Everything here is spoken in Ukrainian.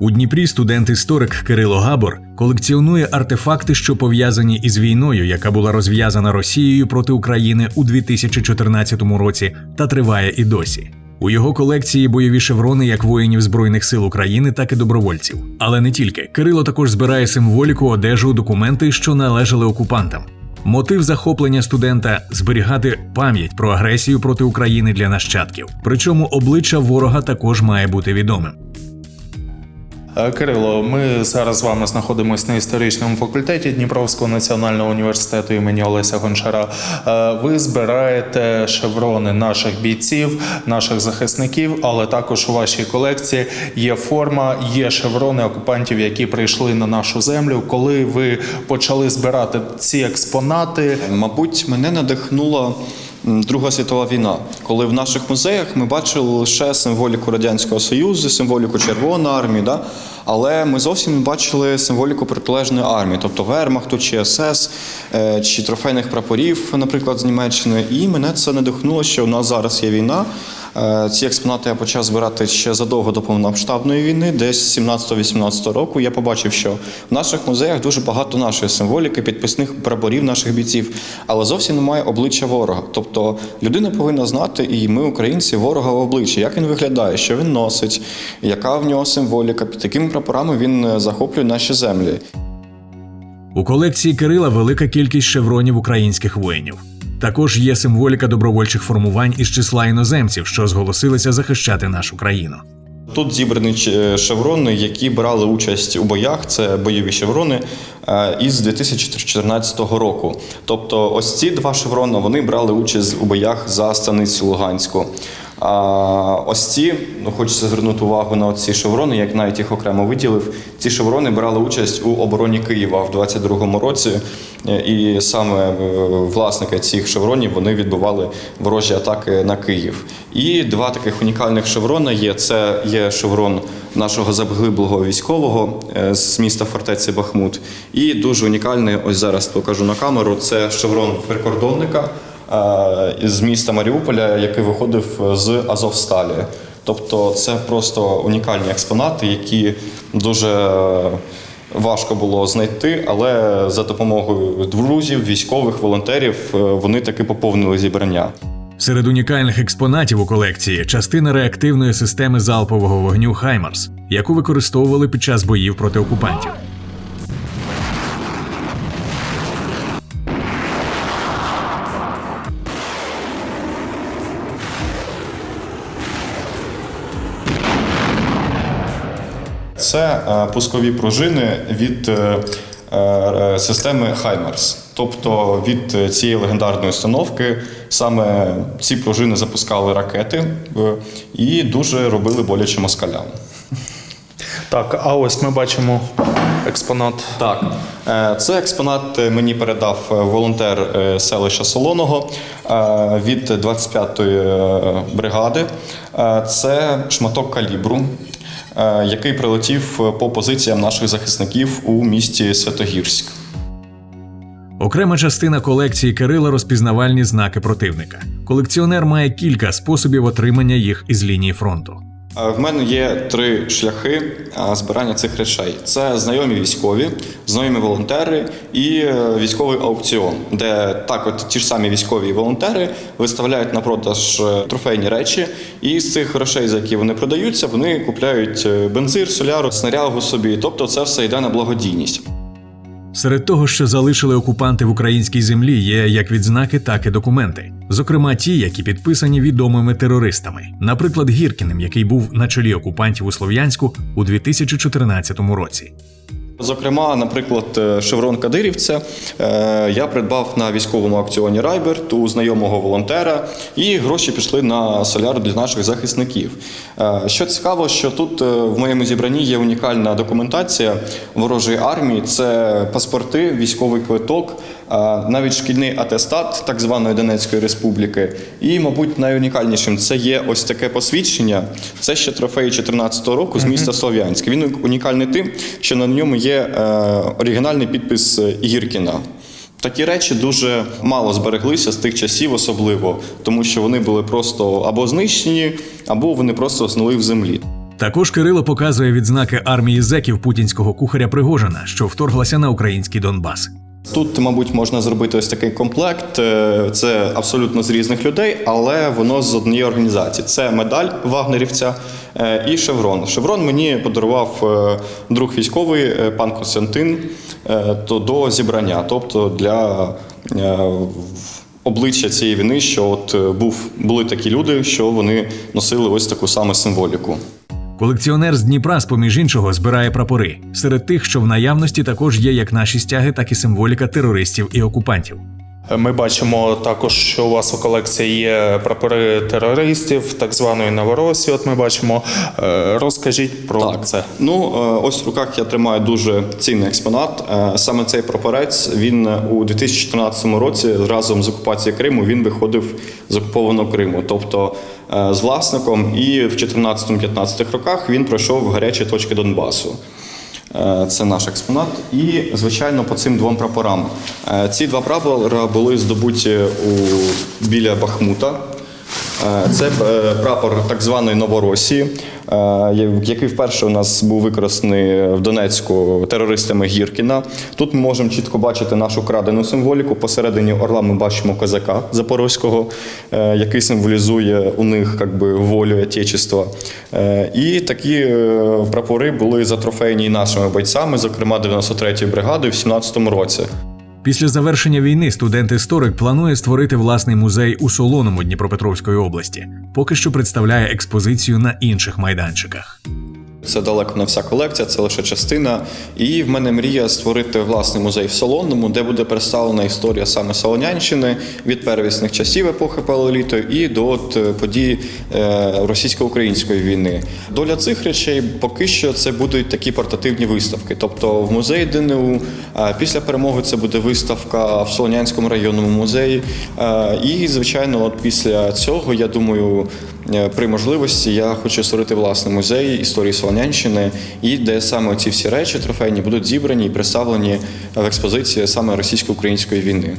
У Дніпрі студент-історик Кирило Габор колекціонує артефакти, що пов'язані із війною, яка була розв'язана Росією проти України у 2014 році та триває і досі. У його колекції бойові шеврони як воїнів Збройних сил України, так і добровольців. Але не тільки Кирило також збирає символіку, одежу, документи, що належали окупантам. Мотив захоплення студента зберігати пам'ять про агресію проти України для нащадків. Причому обличчя ворога також має бути відомим. Е, Кирило, ми зараз з вами знаходимося на історичному факультеті Дніпровського національного університету імені Олеся Гончара. Е, Ви збираєте шеврони наших бійців, наших захисників, але також у вашій колекції є форма, є шеврони окупантів, які прийшли на нашу землю. Коли ви почали збирати ці експонати, Мабуть, мене надихнула Друга світова війна, коли в наших музеях ми бачили лише символіку Радянського Союзу, символіку Червоної армії, да? Але ми зовсім не бачили символіку протилежної армії, тобто Вермахту чи СС, е, чи трофейних прапорів, наприклад, з Німеччини. І мене це надихнуло, що у нас зараз є війна. Е, Ці експонати я почав збирати ще задовго до повномасштабної війни, десь 17-18 року. Я побачив, що в наших музеях дуже багато нашої символіки, підписних прапорів наших бійців, але зовсім немає обличчя ворога. Тобто людина повинна знати, і ми, українці, ворога в обличчя, як він виглядає, що він носить, яка в нього символіка, під якими прапорами він е, захоплює наші землі. У колекції Кирила велика кількість шевронів українських воїнів. Також є символіка добровольчих формувань із числа іноземців, що зголосилися захищати нашу країну. Тут зібрані ч- шеврони, які брали участь у боях. Це бойові шеврони е, із 2014 року. Тобто, ось ці два шеврони вони брали участь у боях за станицю Луганську. А ось ці, ну хочеться звернути увагу на ці шеврони, як навіть їх окремо виділив. Ці шеврони брали участь у обороні Києва в 22-му році. Е, І саме е, власники цих шевронів вони відбивали ворожі атаки на Київ. І два таких унікальних шеврона є: це є шеврон нашого загиблого військового е, з міста фортеці Бахмут. І дуже унікальний, ось зараз покажу на камеру. Це шеврон прикордонника з міста Маріуполя, який виходив з Азовсталі. Тобто це просто унікальні експонати, які дуже е, важко було знайти, але за допомогою друзів, військових, волонтерів е, вони таки поповнили зібрання. Серед унікальних експонатів у колекції частина реактивної системи залпового вогню Хаймарс, яку використовували під час боїв проти окупантів. Це е, пускові пружини від е, е, системи HIMARS. Тобто від цієї легендарної установки саме ці пружини запускали ракети і дуже робили боляче москалям. так, а ось ми бачимо експонат. Так, е, це експонат е, мені передав е, волонтер селища Солоного від 25-ї е, бригади. Це шматок калібру, який прилетів по позиціям наших захисників у місті Святогірськ. Окрема частина колекції Кирила розпізнавальні знаки противника. Колекціонер має кілька способів отримання їх із лінії фронту. Е, В мене є три шляхи е, збирання цих речей: це знайомі військові, знайомі волонтери і е, військовий аукціон, де так, от ті ж самі військові і волонтери виставляють на продаж трофейні речі, і з цих грошей, за які вони продаються, вони купляють бензир, соляру, снарягу собі. Тобто, це все йде на благодійність. Серед того, що залишили окупанти в українській землі, є як відзнаки, так і документи, зокрема ті, які підписані відомими терористами, наприклад, Гіркіним, який був на чолі окупантів у Слов'янську у 2014 році. Зокрема, наприклад, е, шеврон Кадирівця е, я придбав на військовому акціоні Райберт у знайомого волонтера, і гроші пішли на соляр для наших захисників. Е, Що цікаво, що тут в моєму зібранні є унікальна документація ворожої армії: це паспорти, військовий квиток, навіть шкільний атестат так званої Донецької республіки. І, мабуть, найунікальнішим це є ось таке посвідчення. Це ще трофей 2014 року з міста Слов'янськ. Він унікальний тим, що на ньому є е, оригінальний підпис е, Гіркіна. Такі речі дуже мало збереглися з тих часів, особливо, тому що вони були просто або знищені, або вони просто згнили в землі. Також Кирило показує відзнаки армії зеків путінського кухаря Пригожина, що вторглася на український Донбас. Тут, мабуть, можна зробити ось такий комплект. Е, Це абсолютно з різних людей, але воно з однієї організації. Це медаль вагнерівця е, і шеврон. Шеврон мені подарував е, друг військовий пан Костянтин то до зібрання, тобто для обличчя цієї війни, що от був були такі люди, що вони носили ось таку саме символіку. Колекціонер з Дніпра, з поміж іншого, збирає прапори. Серед тих, що в наявності, також є як наші стяги, так і символіка терористів і окупантів. Ми бачимо також, що у вас у колекції є прапори терористів, так званої Новоросії. От ми бачимо. Е, Розкажіть про це. Ну, е, ось в руках я тримаю дуже цінний експонат. Е, Саме цей прапорець він у 2014 році разом з окупацією Криму він виходив з окупованого Криму, тобто з власником, і в 2014-2015 роках він пройшов гарячі точки Донбасу. Е, Це наш експонат. І, звичайно, по цим двом прапорам. Е, Ці два прапора були здобуті у, біля Бахмута. Е, Це е, прапор так званої Новоросії, е, який вперше у нас був використаний в Донецьку терористами Гіркіна. Тут ми можемо чітко бачити нашу крадену символіку. Посередині орла ми бачимо козака запорозького, е, який символізує у них як би, волю Отечества. Е, І такі е, прапори були затрофейні нашими бойцями, зокрема 93-ї бригадою в 17-му році. Після завершення війни студент-історик планує створити власний музей у Солоному Дніпропетровської області. Поки що представляє експозицію на інших майданчиках. Це далеко не вся колекція, це лише частина. І в мене мрія створити власний музей в Солонному, де буде представлена історія саме Солонянщини від первісних часів епохи палеоліту і до от, е, подій е, російсько-української війни. Доля цих речей поки що це будуть такі портативні виставки. Тобто в музеї ДНУ е, після перемоги це буде виставка в Солонянському районному музеї. І, звичайно, от після цього я думаю. При можливості я хочу створити власний музей історії Солонянщини, і де саме ці всі речі трофейні будуть зібрані і представлені в експозиції саме російсько-української війни.